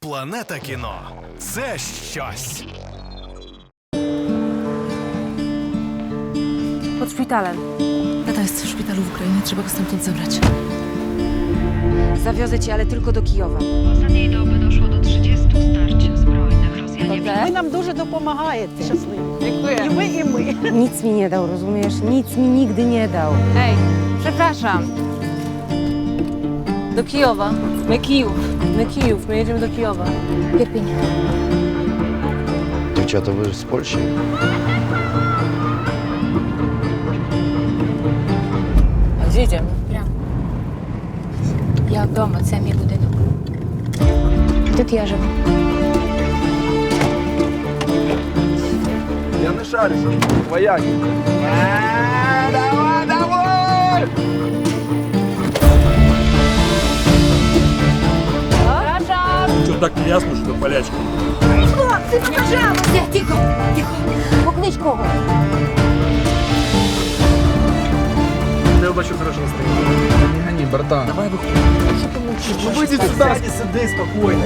Планета кіно це щось. Pod szpitalem. Tata jest w szpitalu w Ukrainie, trzeba go stamtąd zabrać. Zawiozę cię, ale tylko do Kijowa. W ostatniej doby doszło do 30 starć zbrojnych. Rosjanie Ви нам дуже допомагаєте. Щасливі. І ви, і ми. Nic mi nie dał, rozumiesz? Nic mi nigdy nie dał. Ej, przepraszam. Do Kijowa. My Kijów. My Kijów. My jedziemy do Kijowa. Pierpień. Дівчата, ви з Польщі? A gdzie? Я вдома, це мій будинок. Тут я живу. Я не шарю, вояк. Что так не ясно, что полячка? Тихо, тихо. Поклич кого. Не бачу хорошо настроєння. Не гони, братан. Давай выходи. Выйди сюда. Ну. Сиди спокійно.